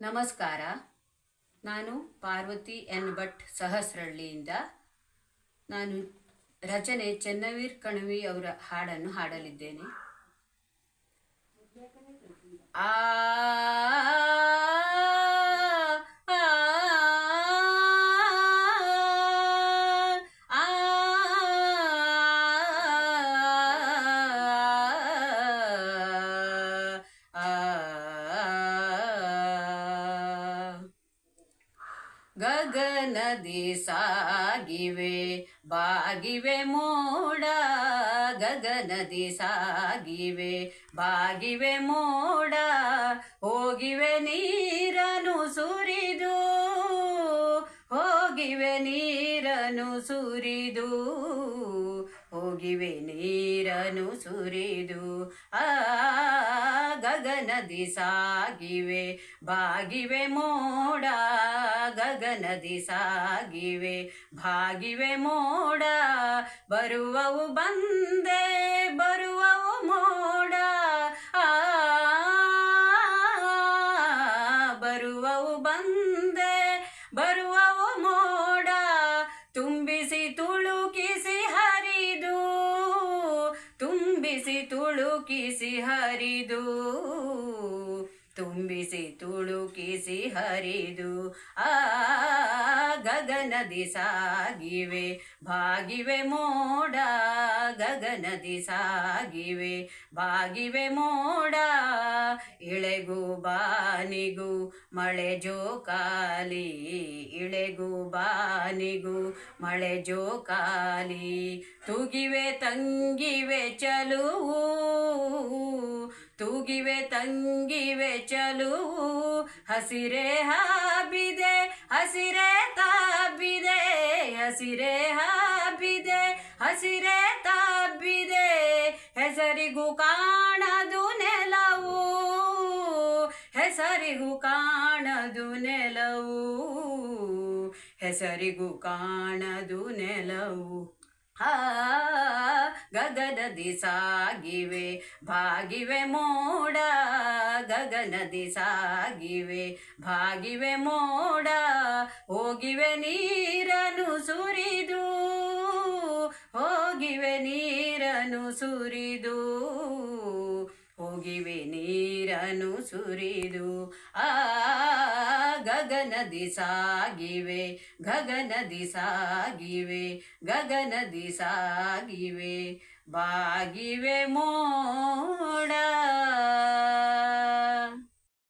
ನಮಸ್ಕಾರ. ನಾನು ಪಾರ್ವತಿ ಎನ್ ಭಟ್ ಸಹಸ್ರಳ್ಳಿಯಿಂದ. ನಾನು ರಚನೆ ಚೆನ್ನವೀರ್ ಕಣವಿ ಅವರ ಹಾಡನ್ನು ಹಾಡಲಿದ್ದೇನೆ. ಆ ಗಗನದಿ ಸಾಗಿವೆ ಬಾಗಿವೆ ಮೋಡ ಗಗನದಿ ಸಾಗಿವೆ ಬಾಗಿವೆ ಮೋಡ ಹೋಗಿವೆ ನೀರನು ಸುರಿದು ಹೋಗಿವೆ ನೀರನು ಸುರಿದು. ಹೋಗಿವೆ ನೀರನು ಸುರಿದು, ಆ ಗಗನದಿ ಸಾಗಿವೆ, ಬಾಗಿವೆ ಮೋಡ ಗಗನದಿ ಸಾಗಿವೆ ಭಾಗಿವೆ ಮೋಡ, ಬರುವವು ಬಂದೆ, ಬರುವವು ಮೋಡ, ಆ ಬರುವವು ಬಂದೆ ಬರುವವು ತುಳುಕಿಸಿ ಹರಿದು ತುಂಬಿಸಿ ತುಳುಕಿಸಿ ಹರಿದು ಆ ಗಗನದಿ ಸಾಗಿವೆ ಭಾಗಿವೆ ಮೋಡ ಗಗನದಿ ಸಾಗಿವೆ, ಬಾಗಿವೆ ಮೋಡ ಇಳೆಗೂ ಬಾನಿಗೂ, ಮಳೆ ಜೋಕಾಲಿ ಇಳೆಗೂ ಬಾನಿಗೂ, ಮಳೆ ಜೋಕಾಲಿ ತುಗಿವೆ, ತಂಗಿವೆ, ಚಲುವು ತೂಗಿವೆ, ತಂಗಿವೆ ಚಲು ಹಸಿರೆ ಹಾಬಿದೆ, ಹಸಿರೆ ತಾಬಿದೆ, ಹಸಿರೆ ಹಾಬಿದೆ, ಹಸಿರೆ ತಾಬಿದೆ, ಹೆಸರಿಗೂ ಕಾಣದು ನೆಲವು, ಹೆಸರಿಗೂ ಕಾಣದು ನೆಲವು, ಹೆಸರಿಗೂ ಕಾಣದು ನೆಲವು. ಆ ಗಗನದಿ ಸಾಗಿವೆ, ಭಾಗಿವೆ ಮೋಡ, ಗಗನದಿ ಸಾಗಿವೆ, ಭಾಗಿವೆ ಮೋಡ, ಹೋಗಿವೆ ನೀರನು ಸುರಿದು, ಹೋಗಿವೆ ನೀರನು ಸುರಿದು. ಹೋಗಿವೆ ನೀರನು ಸುರಿದು ಆ ಗಗನದಿ ದಿಸಾಗಿವೆ ಗಗನದಿ ದಿಸಾಗಿವೆ ಗಗನ ದಿಸಾಗಿವೆ ಬಾಗಿವೆ ಮೋಡ.